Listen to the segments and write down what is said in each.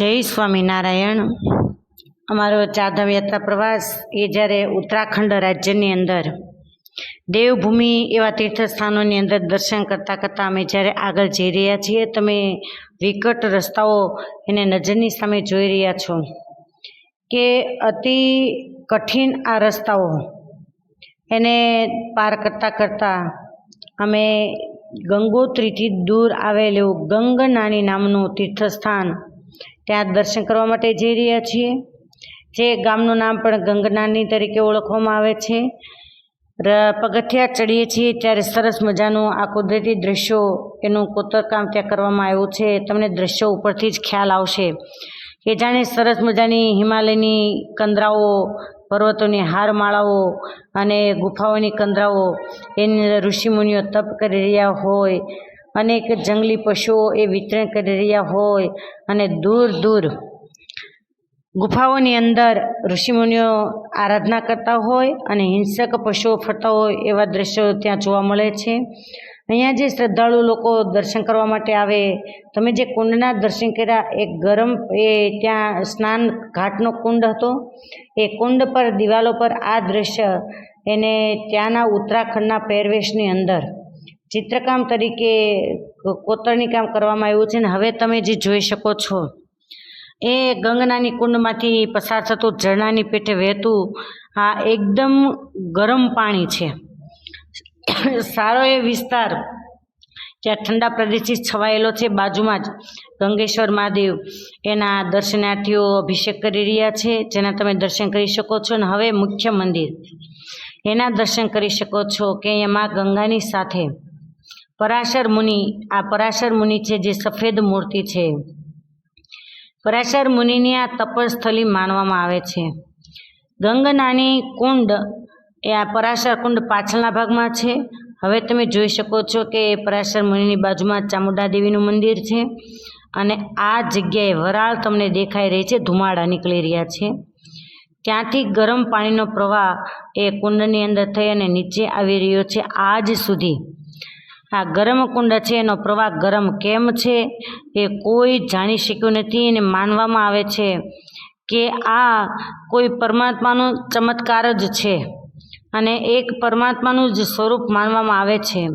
જય સ્વામિનારાયણ. અમારો ચાધવ યાત્રા પ્રવાસ એ જ્યારે ઉત્તરાખંડ રાજ્યની અંદર દેવભૂમિ એવા તીર્થસ્થાનોની અંદર દર્શન કરતાં કરતાં અમે જ્યારે આગળ જઈ રહ્યા છીએ, તમે વિકટ રસ્તાઓ એને નજરની સામે જોઈ રહ્યા છો કે અતિ કઠિન આ રસ્તાઓ એને પાર કરતાં કરતાં અમે ગંગોત્રીથી દૂર આવેલું ગંગનાની નામનું તીર્થસ્થાન ત્યાં દર્શન કરવા માટે જઈ રહ્યા છીએ. જે ગામનું નામ પણ ગંગનાની તરીકે ઓળખવામાં આવે છે. પગથિયા ચડીએ છીએ ત્યારે સરસ મજાનું આ કુદરતી દ્રશ્યો એનું કોતરકામ ત્યાં કરવામાં આવ્યું છે. તમને દ્રશ્યો ઉપરથી જ ખ્યાલ આવશે. કે જાણે સરસ મજાની હિમાલયની કંદરાઓ, પર્વતોની હારમાળાઓ અને ગુફાઓની કંદરાઓ એની ઋષિમુનિઓ તપ કરી રહ્યા હોય અનેક જંગલી પશુઓ એ વિતરણ કરી રહ્યા હોય અને દૂર દૂર ગુફાઓની અંદર ઋષિમુનિઓ આરાધના કરતા હોય અને હિંસક પશુઓ ફરતા હોય એવા દ્રશ્યો ત્યાં જોવા મળે છે. અહીંયા જે શ્રદ્ધાળુ લોકો દર્શન કરવા માટે આવે, તમે જે કુંડના દર્શન કર્યા, એ ગરમ, એ ત્યાં સ્નાન ઘાટનો કુંડ હતો. એ કુંડ પર, દિવાલો પર આ દ્રશ્ય એને ત્યાંના ઉત્તરાખંડના પહેરવેશની અંદર ચિત્રકામ તરીકે કોતરણી કામ કરવામાં આવ્યું છે ને હવે તમે જે જોઈ શકો છો, એ ગંગનાની કુંડમાંથી પસાર થતું ઝરણાની પેઠે વહેતું આ એકદમ ગરમ પાણી છે. સારો એ વિસ્તાર ત્યાં ઠંડા પ્રદેશથી છવાયેલો છે, બાજુમાં જ ગંગેશ્વર મહાદેવ એના દર્શનાર્થીઓ અભિષેક કરી રહ્યા છે, જેના તમે દર્શન કરી શકો છો અને હવે મુખ્ય મંદિર. એના દર્શન કરી શકો છો કે એમાં ગંગાની સાથે પરાશર મુનિ, આ પરાશર મુનિ છે જે સફેદ મૂર્તિ છે. પરાશર મુનિની આ તપસ્થલી માનવામાં આવે છે. ગંગનાની કુંડ એ આ પરાશર કુંડ પાછળના ભાગમાં છે. હવે તમે જોઈ શકો છો કે પરાશર મુનિની બાજુમાં ચામુંડા દેવીનું મંદિર છે અને આ જગ્યાએ વરાળ તમને દેખાઈ રહી છે, ધુમાડા નીકળી રહ્યા છે. ત્યાંથી ગરમ પાણીનો પ્રવાહ એ કુંડની અંદર થઈ અને નીચે આવી રહ્યો છે આજ સુધી. આ ગરમ કુંડ છે, એનો પ્રવાહ ગરમ કેમ છે, એ કોઈ જાણી શક્યું નથી અને માનવામાં આવે છે કે આ કોઈ પરમાત્માનો ચમત્કાર જ છે અને એક પરમાત્માનું જ સ્વરૂપ માનવામાં આવે છે.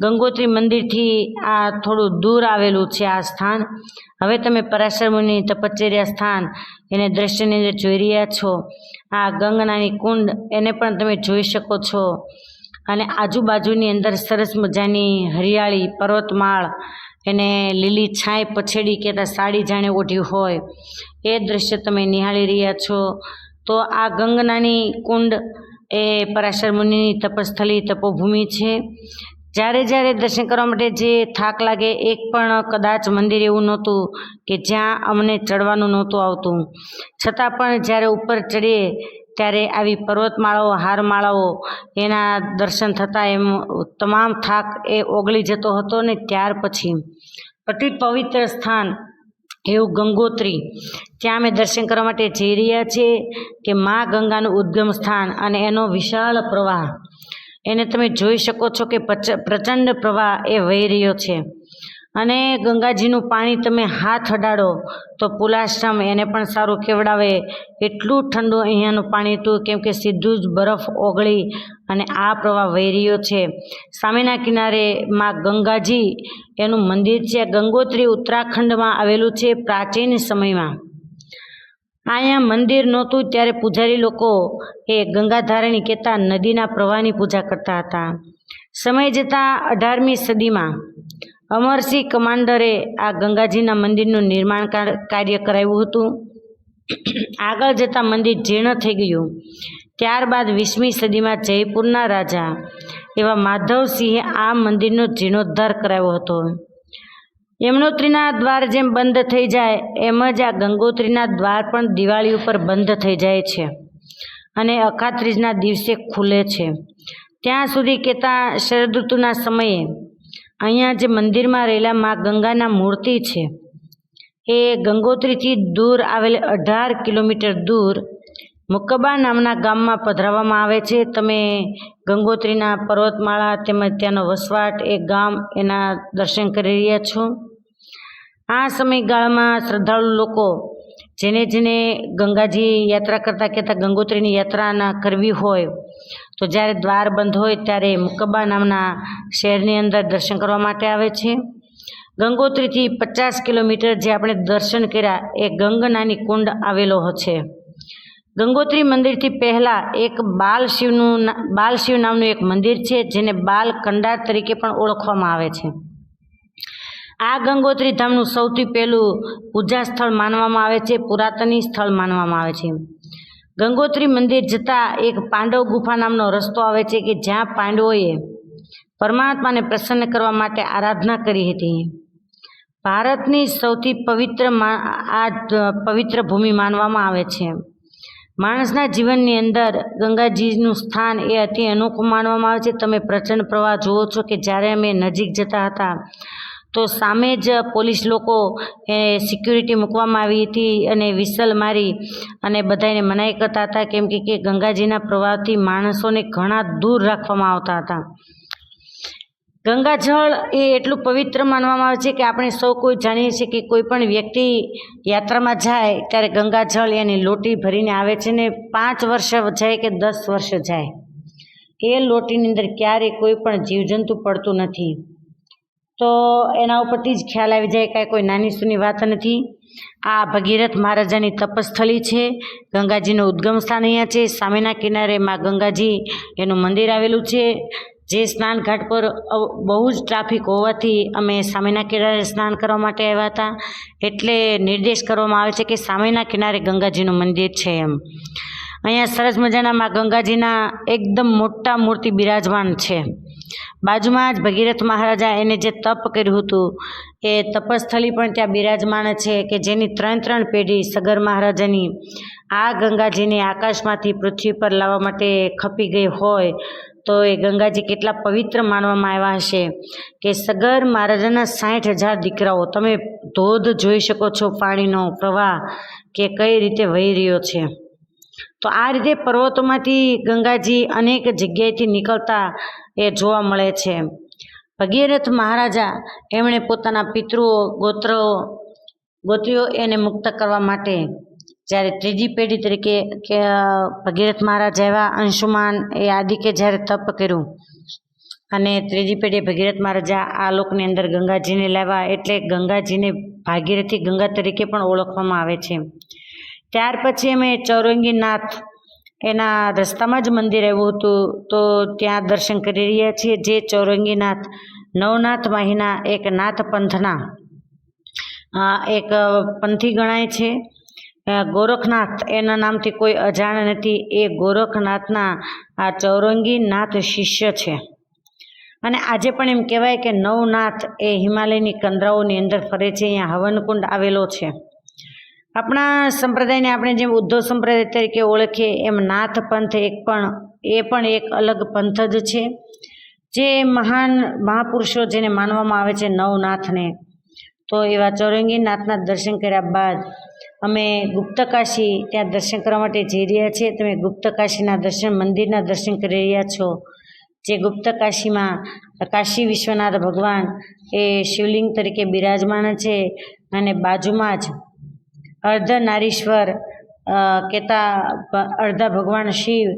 ગંગોત્રી મંદિરથી આ થોડું દૂર આવેલું છે આ સ્થાન. હવે તમે પરાશર મુનિ તપશ્ચર્યા સ્થાન એને દ્રશ્યની અંદર જોઈ રહ્યા છો. આ ગંગનાની કુંડ એને પણ તમે જોઈ શકો છો. અને આજુબાજુની અંદર સરસ મજાની હરિયાળી, પર્વતમાળ, એને લીલી છાંય પછેડી કહેતા સાડી જાણે ઓઢી હોય, એ દ્રશ્ય તમે નિહાળી રહ્યા છો. તો આ ગંગનાની કુંડ એ પરાશર મુનિની તપસ્થલી, તપોભૂમિ છે. જ્યારે જ્યારે દર્શન કરવા માટે જે થાક લાગે, એક પણ કદાચ મંદિર એવું નહોતું કે જ્યાં અમને ચડવાનું નહોતું આવતું. છતાં પણ જ્યારે ઉપર ચડીએ ત્યારે આવી પર્વતમાળાઓ, હારમાળાઓ એના દર્શન થતાં એમ તમામ થાક એ ઓગળી જતો હતો ને ત્યાર પછી અતિ પવિત્ર સ્થાન એવું ગંગોત્રી. ત્યાં અમે દર્શન કરવા માટે જઈ રહ્યા છીએ કે મા ગંગાનું ઉદ્ગમ સ્થાન અને એનો વિશાળ પ્રવાહ. એને તમે જોઈ શકો છો કે પ્રચંડ પ્રવાહ એ વહી રહ્યો છે. અને ગંગાજીનું પાણી તમે હાથ અડાડો તો પુલાશ્રમ એને પણ સારું કેવડાવે. એટલું ઠંડુ અહીંયાનું પાણી હતું, કેમ કે સીધું જ બરફ ઓગળી અને આ પ્રવાહ વહી રહ્યો છે. સામેના કિનારે માં ગંગાજી, એનું મંદિર છે. ગંગોત્રી ઉત્તરાખંડમાં આવેલું છે પ્રાચીન સમયમાં. અહીંયા મંદિર નહોતું, ત્યારે પૂજારી લોકો એ ગંગાધારણી કહેતા નદીના પ્રવાહની પૂજા કરતા હતા. સમય જતાં અઢારમી સદીમાં અમરસિંહ કમાન્ડરે આ ગંગાજીના મંદિરનું નિર્માણ કાર- કાર્ય કરાવ્યું હતું. આગળ જતાં મંદિર જીર્ણ થઈ ગયું. ત્યારબાદ વીસમી સદીમાં જયપુરના રાજા એવા માધવસિંહે આ મંદિરનો જીર્ણોદ્ધાર કરાવ્યો હતો. યમનોત્રીના દ્વાર જેમ બંધ થઈ જાય, એમ જ આ ગંગોત્રીના દ્વાર પણ દિવાળી ઉપર બંધ થઈ જાય છે અને અખાત્રીજના દિવસે ખુલે છે. ત્યાં સુધી કહેતા શરદ ઋતુના સમયે અહીંયા જે મંદિરમાં રહેલા મા ગંગાના મૂર્તિ છે, એ ગંગોત્રીથી દૂર આવેલ અઢાર કિલોમીટર દૂર મુકબા નામના ગામમાં પધરાવવામાં આવે છે. તમે ગંગોત્રીના પર્વતમાળા તેમજ ત્યાંનો વસવાટ એ ગામ એના દર્શન કરી રહ્યા છો. આ સમયગાળામાં શ્રદ્ધાળુ લોકો જેને જેને ગંગાજી યાત્રા કરતાં કહેતા ગંગોત્રીની યાત્રા કરવી હોય, તો જ્યારે દ્વાર બંધ હોય ત્યારે મુકબ્બા નામના શહેરની અંદર દર્શન કરવા માટે આવે છે. ગંગોત્રીથી પચાસ કિલોમીટર જે આપણે દર્શન કર્યા, એ ગંગનાની કુંડ આવેલો છે. ગંગોત્રી મંદિરથી પહેલાં એક બાલ શિવનું બાલ શિવ નામનું એક મંદિર છે, જેને બાલ કંડાર તરીકે પણ ઓળખવામાં આવે છે. આ ગંગોત્રી ધામનું સૌથી પહેલું પૂજા સ્થળ માનવામાં આવે છે, પુરાતની સ્થળ માનવામાં આવે છે. ગંગોત્રી મંદિર જતાં એક પાંડવ ગુફા નામનો રસ્તો આવે છે કે જ્યાં પાંડવોએ પરમાત્માને પ્રસન્ન કરવા માટે આરાધના કરી હતી. ભારતની સૌથી પવિત્ર આ પવિત્ર ભૂમિ માનવામાં આવે છે. માણસના જીવનની અંદર ગંગાજીનું સ્થાન એ અતિ અનોખું માનવામાં આવે છે. તમે પ્રચંડ પ્રવાહ જુઓ છો કે જ્યારે અમે નજીક જતા હતા તો સામે જ પોલીસ લોકો એ સિક્યુરિટી મૂકવામાં આવી હતી અને વિસલ મારી અને બધાને મનાઈ કરતા હતા, કેમ કે ગંગાજીના પ્રવાહથી માણસોને ઘણા દૂર રાખવામાં આવતા હતા. ગંગાજળ એ એટલું પવિત્ર માનવામાં આવે છે કે આપણે સૌ કોઈ જાણીએ છીએ કે કોઈ પણ વ્યક્તિ યાત્રામાં જાય ત્યારે ગંગાજળ એની લોટી ભરીને આવે છે ને પાંચ વર્ષ જાય કે દસ વર્ષ જાય. એ લોટીની અંદર ક્યારેય કોઈ પણ જીવજંતુ પડતું નથી. તો એના ઉપરથી જ ખ્યાલ આવી જાય કાંઈ કોઈ નાની સૂની વાત નથી. આ ભગીરથ મહારાજાની તપસ્થળી છે. ગંગાજીનું ઉદ્ગમ સ્થાન અહીંયા છે. સામેના કિનારે માં ગંગાજી એનું મંદિર આવેલું છે. જે સ્નાન ઘાટ પર બહુ જ ટ્રાફિક હોવાથી અમે સામેના કિનારે સ્નાન કરવા માટે આવ્યા હતા. એટલે નિર્દેશ કરવામાં આવે છે કે સામેના કિનારે ગંગાજીનું મંદિર છે એમ. અહીંયા સરસ મજાના માં ગંગાજીના એકદમ મોટા મૂર્તિ બિરાજમાન છે. બાજુમાં જ ભગીરથ મહારાજા એને જે તપ કર્યું હતું, એ તપસ્થલી પણ ત્યાં બિરાજમાન છે કે જેની ત્રણ ત્રણ પેઢી સગર મહારાજાની આ ગંગાજીને આકાશમાંથી પૃથ્વી પર લાવવા માટે ખપી ગઈ હોય, તો એ ગંગાજી કેટલા પવિત્ર માનવામાં આવ્યા હશે કે સગર મહારાજાના સાઠ હજાર દીકરાઓ, તમે ધોધ જોઈ શકો છો પાણીનો પ્રવાહ કે કઈ રીતે વહી રહ્યો છે. તો આ રીતે પર્વતોમાંથી ગંગાજી અનેક જગ્યાએથી નીકળતા એ જોવા મળે છે. ભગીરથ મહારાજા એમણે પોતાના પિતૃઓ ગોત્રો ગોત્રીઓ એને મુક્ત કરવા માટે જ્યારે ત્રીજી પેઢી તરીકે કે ભગીરથ મહારાજ એવા અંશુમાન એ આદિકે જ્યારે તપ કર્યું અને ત્રીજી પેઢી ભગીરથ મહારાજા આ લોકની અંદર ગંગાજીને લાવ્યા એટલે ગંગાજીને ભાગીરથી ગંગા તરીકે પણ ઓળખવામાં આવે છે. ત્યાર પછી અમે ચૌરંગીનાથ, એના રસ્તામાં જ મંદિર આવ્યું હતું. તો ત્યાં દર્શન કરી રહ્યા છીએ જે ચૌરંગીનાથ, નવનાથ માહીના એક નાથ પંથના. એક પંથી ગણાય છે. ગોરખનાથ, એના નામથી કોઈ અજાણ નથી. એ ગોરખનાથના આ ચૌરંગીનાથ શિષ્ય છે. અને આજે પણ એમ કહેવાય કે નવનાથ એ હિમાલયની કંદરાઓની અંદર ફરે છે. અહીંયા હવનકુંડ આવેલો છે. આપણા સંપ્રદાયને આપણે જેમ ઉદ્ધવ સંપ્રદાય તરીકે ઓળખીએ, એમ નાથ પંથ એક પણ, એ પણ એક અલગ પંથ જ છે. જે મહાન મહાપુરુષો જેને માનવામાં આવે છે નવનાથને. તો એવા ચૌરંગી નાથના દર્શન કર્યા બાદ અમે ગુપ્તકાશી ત્યાં દર્શન કરવા માટે જઈ રહ્યા છીએ. તમે ગુપ્તકાશીના દર્શન, મંદિરના દર્શન કરી રહ્યા છો. જે ગુપ્તકાશીમાં કાશી વિશ્વનાથ ભગવાન એ શિવલિંગ તરીકે બિરાજમાન છે અને બાજુમાં જ અર્ધનારીશ્વર કહેતા અડધા ભગવાન શિવ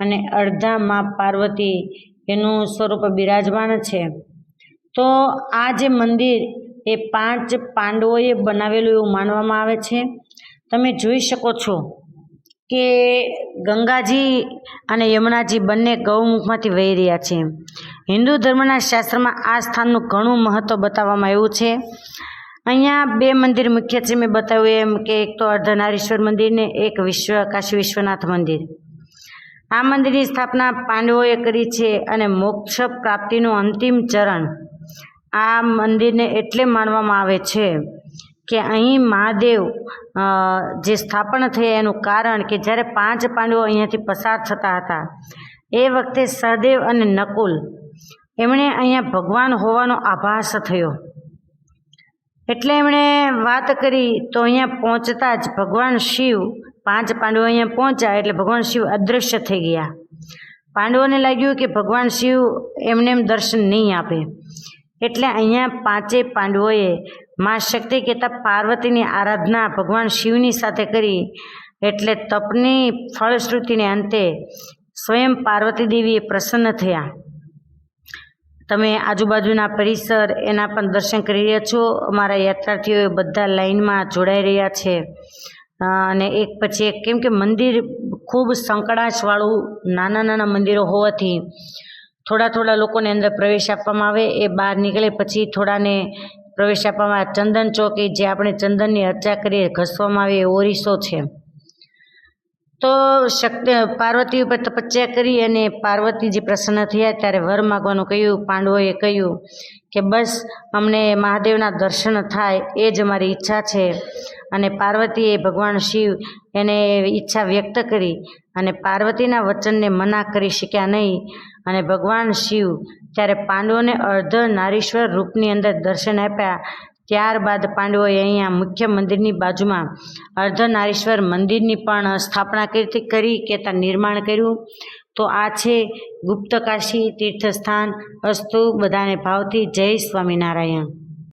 અને અડધા મા પાર્વતી એનું સ્વરૂપ બિરાજમાન છે. તો આ જે મંદિર એ પાંચ પાંડવોએ બનાવેલું એવું માનવામાં આવે છે. તમે જોઈ શકો છો કે ગંગાજી અને યમુનાજી બંને ગૌમુખમાંથી વહી રહ્યા છે. હિન્દુ ધર્મના શાસ્ત્રમાં આ સ્થાનનું ઘણું મહત્ત્વ બતાવવામાં આવ્યું છે. અહીંયા બે મંદિર મુખ્ય છે, મેં બતાવ્યું એમ કે એક તો અર્ધનારીશ્વર મંદિર ને એક વિશ્વ, કાશી વિશ્વનાથ મંદિર. આ મંદિરની સ્થાપના પાંડવોએ કરી છે અને મોક્ષ પ્રાપ્તિનું અંતિમ ચરણ આ મંદિરને એટલે માનવામાં આવે છે કે અહીં મહાદેવ જે સ્થાપન થઈ એનું કારણ કે જ્યારે પાંચ પાંડવો અહીંયાથી પસાર થતા હતા, એ વખતે સહદેવ અને નકુલ, એમણે અહીંયા ભગવાન હોવાનો આભાસ થયો. એટલે એમણે વાત કરી, તો અહીંયા પહોંચતા જ ભગવાન શિવ, પાંચ પાંડવો અહીંયા પહોંચ્યા એટલે ભગવાન શિવ અદૃશ્ય થઈ ગયા. પાંડવોને લાગ્યું કે ભગવાન શિવ એમને એમ દર્શન નહીં આપે. એટલે અહીંયા પાંચે પાંડવોએ મા શક્તિ કહેતા પાર્વતીની આરાધના ભગવાન શિવની સાથે કરી, એટલે તપની ફળશ્રુતિને અંતે સ્વયં પાર્વતી દેવીએ પ્રસન્ન થયા. તમે આજુબાજુના પરિસર એના પણ દર્શન કરી રહ્યા છો. અમારા યાત્રાર્થીઓ બધા લાઈનમાં જોડાઈ રહ્યા છે. અને એક પછી એક, કેમ કે મંદિર ખૂબ સંકળાશવાળું નાના નાના મંદિરો હોવાથી થોડા થોડા લોકોને અંદર પ્રવેશ આપવામાં આવે. એ બહાર નીકળે પછી થોડાને પ્રવેશ આપવામાં ચંદન ચોકી જે આપણે ચંદનની અર્ચા કરીએ ઘસવામાં આવે એ ઓરિસો છે. તો શક્તિ પાર્વતી ઉપર તપસ્યા કરી અને પાર્વતીજી પ્રસન્ન થયા ત્યારે વર માગવાનું કહ્યું, પાંડવોએ કહ્યું કે બસ, અમને મહાદેવના દર્શન થાય, એ જ અમારી ઈચ્છા છે. અને પાર્વતીએ ભગવાન શિવ એને ઈચ્છા વ્યક્ત કરી અને પાર્વતીના વચનને મના કરી શક્યા નહીં. અને ભગવાન શિવ ત્યારે પાંડવોને અર્ધ નારીશ્વર રૂપની અંદર દર્શન આપ્યા. ત્યારબાદ પાંડવોએ અહીંયા મુખ્ય મંદિરની બાજુમાં અર્ધનારીશ્વર મંદિરની પણ સ્થાપના કરી કે નિર્માણ કર્યું. તો આ છે ગુપ્તકાશી તીર્થસ્થાન, અસ્તુ, બધાને ભાવથી જય સ્વામિનારાયણ.